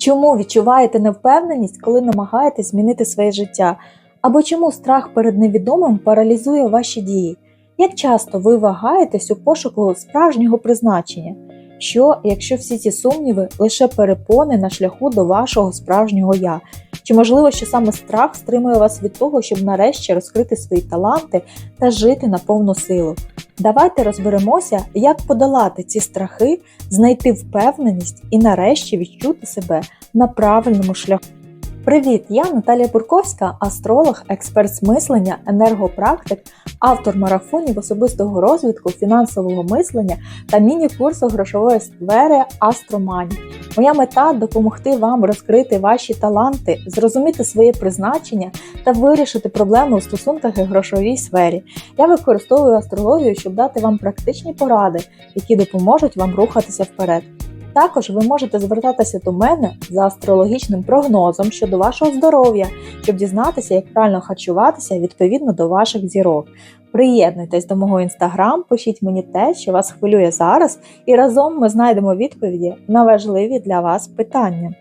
Чому відчуваєте невпевненість, коли намагаєтесь змінити своє життя? Або чому страх перед невідомим паралізує ваші дії? Як часто ви вагаєтесь у пошуку справжнього призначення? Що, якщо всі ці сумніви лише перепони на шляху до вашого справжнього я? Чи можливо, що саме страх стримує вас від того, щоб нарешті розкрити свої таланти та жити на повну силу? Давайте розберемося, як подолати ці страхи, знайти впевненість і нарешті відчути себе на правильному шляху. Привіт! Я Наталія Бурковська, астролог, експерт з мислення, енергопрактик, автор марафонів особистого розвитку, фінансового мислення та міні-курсу грошової сфери Астромані. Моя мета допомогти вам розкрити ваші таланти, зрозуміти своє призначення та вирішити проблеми у стосунках і грошовій сфері. Я використовую астрологію, щоб дати вам практичні поради, які допоможуть вам рухатися вперед. Також ви можете звертатися до мене за астрологічним прогнозом щодо вашого здоров'я, щоб дізнатися, як правильно харчуватися відповідно до ваших зірок. Приєднуйтесь до мого інстаграм, пишіть мені те, що вас хвилює зараз, і разом ми знайдемо відповіді на важливі для вас питання.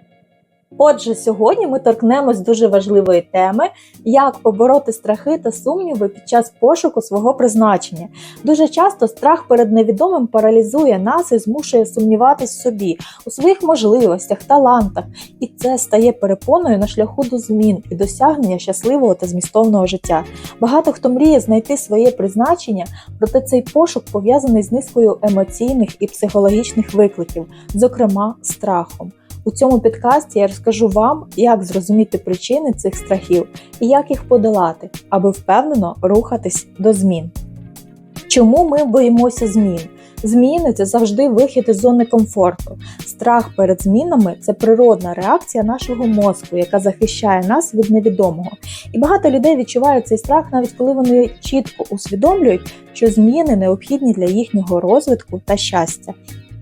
Отже, сьогодні ми торкнемось дуже важливої теми, як побороти страхи та сумніви під час пошуку свого призначення. Дуже часто страх перед невідомим паралізує нас і змушує сумніватись в собі, у своїх можливостях, талантах, і це стає перепоною на шляху до змін і досягнення щасливого та змістовного життя. Багато хто мріє знайти своє призначення, проте цей пошук пов'язаний з низкою емоційних і психологічних викликів, зокрема страхом. У цьому підкасті я розкажу вам, як зрозуміти причини цих страхів і як їх подолати, аби впевнено рухатись до змін. Чому ми боїмося змін? Зміни це завжди вихід із зони комфорту. Страх перед змінами це природна реакція нашого мозку, яка захищає нас від невідомого. І багато людей відчувають цей страх, навіть коли вони чітко усвідомлюють, що зміни необхідні для їхнього розвитку та щастя.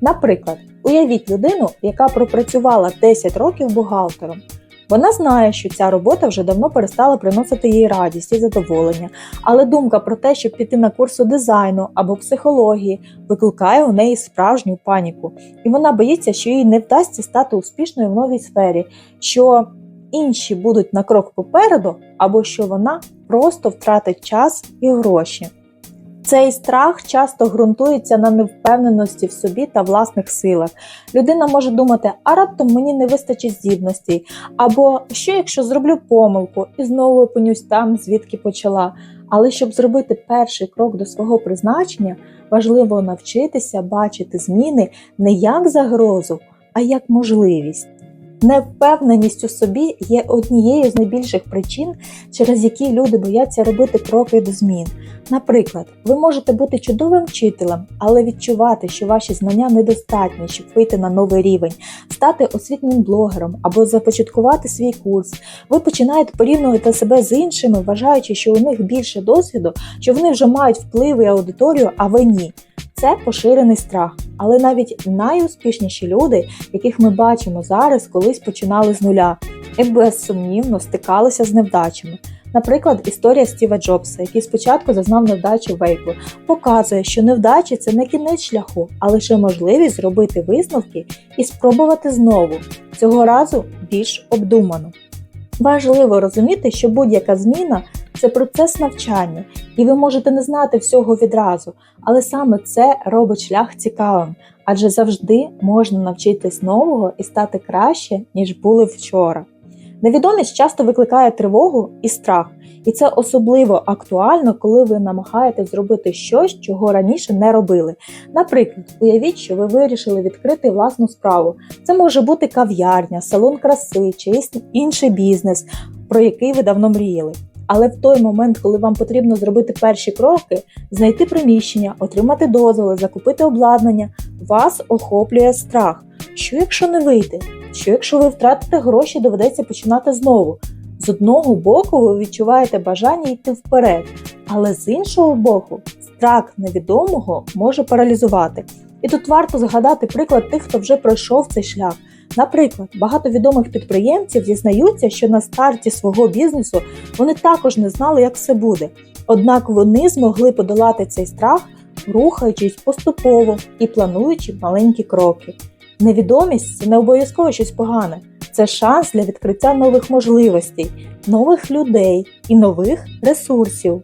Наприклад, уявіть людину, яка пропрацювала 10 років бухгалтером. Вона знає, що ця робота вже давно перестала приносити їй радість і задоволення, але думка про те, щоб піти на курсу дизайну або психології, викликає у неї справжню паніку, і вона боїться, що їй не вдасться стати успішною в новій сфері, що інші будуть на крок попереду, або що вона просто втратить час і гроші. Цей страх часто ґрунтується на невпевненості в собі та власних силах. Людина може думати, а раптом мені не вистачить здібностей, або що якщо зроблю помилку і знову опинюсь там, звідки почала. Але щоб зробити перший крок до свого призначення, важливо навчитися бачити зміни не як загрозу, а як можливість. Невпевненість у собі є однією з найбільших причин, через які люди бояться робити кроки до змін. Наприклад, ви можете бути чудовим вчителем, але відчувати, що ваші знання недостатні, щоб вийти на новий рівень, стати освітнім блогером або започаткувати свій курс. Ви починаєте порівнювати себе з іншими, вважаючи, що у них більше досвіду, що вони вже мають вплив і аудиторію, а ви ні. Це поширений страх, але навіть найуспішніші люди, яких ми бачимо зараз, колись починали з нуля і безсумнівно стикалися з невдачами. Наприклад, історія Стіва Джобса, який спочатку зазнав невдачу Вейку, показує, що невдачі це не кінець шляху, а лише можливість зробити висновки і спробувати знову, цього разу більш обдумано. Важливо розуміти, що будь-яка зміна це процес навчання, і ви можете не знати всього відразу, але саме це робить шлях цікавим, адже завжди можна навчитись нового і стати краще, ніж були вчора. Невідомість часто викликає тривогу і страх, і це особливо актуально, коли ви намагаєтесь зробити щось, чого раніше не робили. Наприклад, уявіть, що ви вирішили відкрити власну справу. Це може бути кав'ярня, салон краси чи інший бізнес, про який ви давно мріяли. Але в той момент, коли вам потрібно зробити перші кроки, знайти приміщення, отримати дозволи, закупити обладнання, вас охоплює страх. Що якщо не вийде? Що якщо ви втратите гроші, доведеться починати знову? З одного боку, ви відчуваєте бажання йти вперед, але з іншого боку, страх невідомого може паралізувати. І тут варто згадати приклад тих, хто вже пройшов цей шлях. Наприклад, багато відомих підприємців зізнаються, що на старті свого бізнесу вони також не знали, як все буде. Однак вони змогли подолати цей страх, рухаючись поступово і плануючи маленькі кроки. Невідомість це не обов'язково щось погане. це шанс для відкриття нових можливостей, нових людей і нових ресурсів.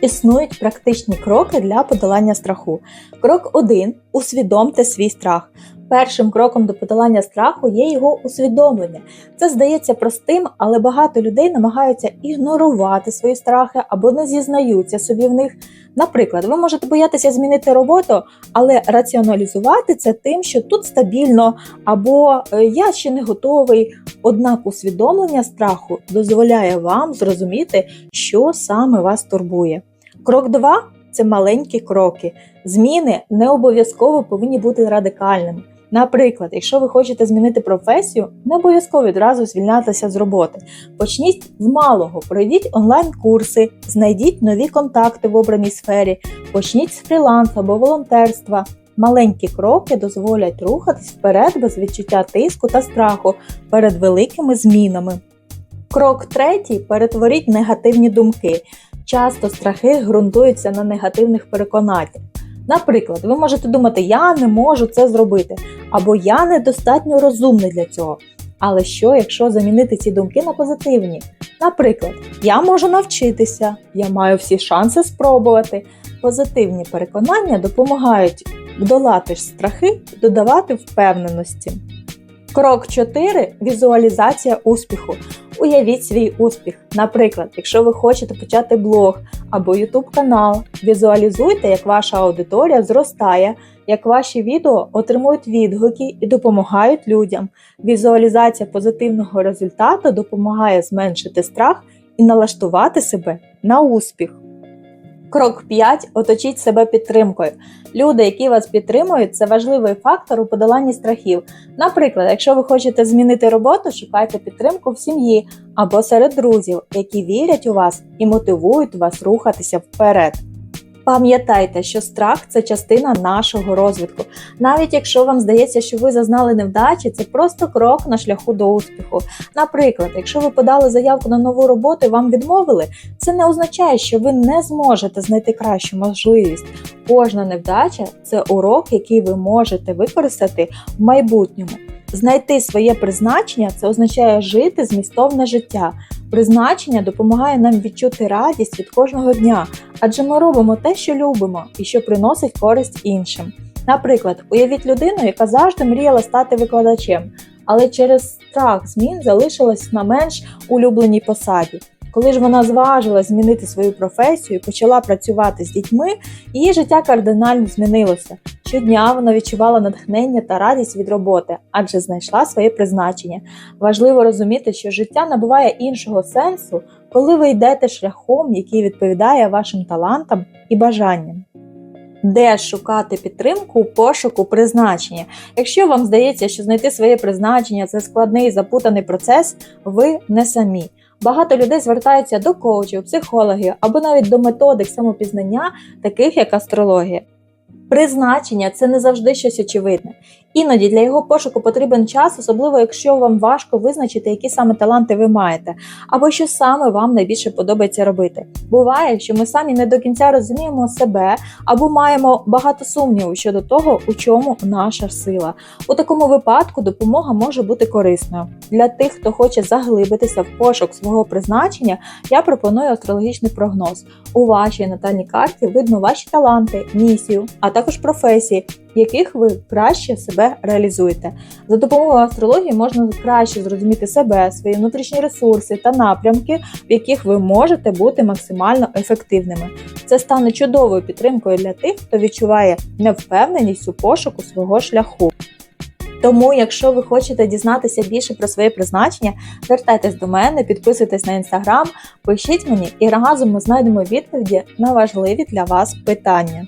Існують практичні кроки для подолання страху. Крок 1. Усвідомте свій страх. Першим кроком до подолання страху є його усвідомлення. Це здається простим, але багато людей намагаються ігнорувати свої страхи або не зізнаються собі в них. Наприклад, ви можете боятися змінити роботу, але раціоналізувати це тим, що тут стабільно, або «Е, я ще не готовий. Однак усвідомлення страху дозволяє вам зрозуміти, що саме вас турбує. Крок 2 це маленькі кроки. Зміни не обов'язково повинні бути радикальними. Наприклад, якщо ви хочете змінити професію, не обов'язково відразу звільнятися з роботи. Почніть з малого, пройдіть онлайн-курси, знайдіть нові контакти в обраній сфері, почніть з фрілансу або волонтерства. Маленькі кроки дозволять рухатись вперед без відчуття тиску та страху перед великими змінами. Крок третій перетворіть негативні думки. Часто страхи ґрунтуються на негативних переконаннях. Наприклад, ви можете думати, я не можу це зробити, або я недостатньо розумний для цього. Але що, якщо замінити ці думки на позитивні? Наприклад, я можу навчитися, я маю всі шанси спробувати. Позитивні переконання допомагають долати страхи, додавати впевненості. Крок 4. Візуалізація успіху. Уявіть свій успіх. Наприклад, якщо ви хочете почати блог або YouTube канал, візуалізуйте, як ваша аудиторія зростає, як ваші відео отримують відгуки і допомагають людям. Візуалізація позитивного результату допомагає зменшити страх і налаштувати себе на успіх. Крок 5. Оточіть себе підтримкою. Люди, які вас підтримують, це важливий фактор у подоланні страхів. Наприклад, якщо ви хочете змінити роботу, шукайте підтримку в сім'ї або серед друзів, які вірять у вас і мотивують вас рухатися вперед. Пам'ятайте, що страх це частина нашого розвитку. Навіть якщо вам здається, що ви зазнали невдачі, це просто крок на шляху до успіху. Наприклад, якщо ви подали заявку на нову роботу і вам відмовили, це не означає, що ви не зможете знайти кращу можливість. Кожна невдача це урок, який ви можете використати в майбутньому. Знайти своє призначення це означає жити змістовне життя. Призначення допомагає нам відчути радість від кожного дня, адже ми робимо те, що любимо, і що приносить користь іншим. Наприклад, уявіть людину, яка завжди мріяла стати викладачем, але через страх змін залишилась на менш улюбленій посаді. Коли ж вона зважила змінити свою професію почала працювати з дітьми, її життя кардинально змінилося. Щодня вона відчувала натхнення та радість від роботи, адже знайшла своє призначення. Важливо розуміти, що життя набуває іншого сенсу, коли ви йдете шляхом, який відповідає вашим талантам і бажанням. Де шукати підтримку у пошуку призначення? Якщо вам здається, що знайти своє призначення це складний запутаний процес, ви не самі. Багато людей звертаються до коучів, психологів або навіть до методик самопізнання, таких як астрологія. Призначення це не завжди щось очевидне. Іноді для його пошуку потрібен час, особливо якщо вам важко визначити, які саме таланти ви маєте, або що саме вам найбільше подобається робити. Буває, що ми самі не до кінця розуміємо себе або маємо багато сумніву щодо того, у чому наша сила. У такому випадку допомога може бути корисною. Для тих, хто хоче заглибитися в пошук свого призначення, я пропоную астрологічний прогноз. У вашій натальній карті видно ваші таланти, місію, а також професії, в яких ви краще себе реалізуєте. За допомогою астрології можна краще зрозуміти себе, свої внутрішні ресурси та напрямки, в яких ви можете бути максимально ефективними. Це стане чудовою підтримкою для тих, хто відчуває невпевненість у пошуку свого шляху. Тому, якщо ви хочете дізнатися більше про своє призначення, звертайтесь до мене, підписуйтесь на інстаграм, пишіть мені і разом ми знайдемо відповіді на важливі для вас питання.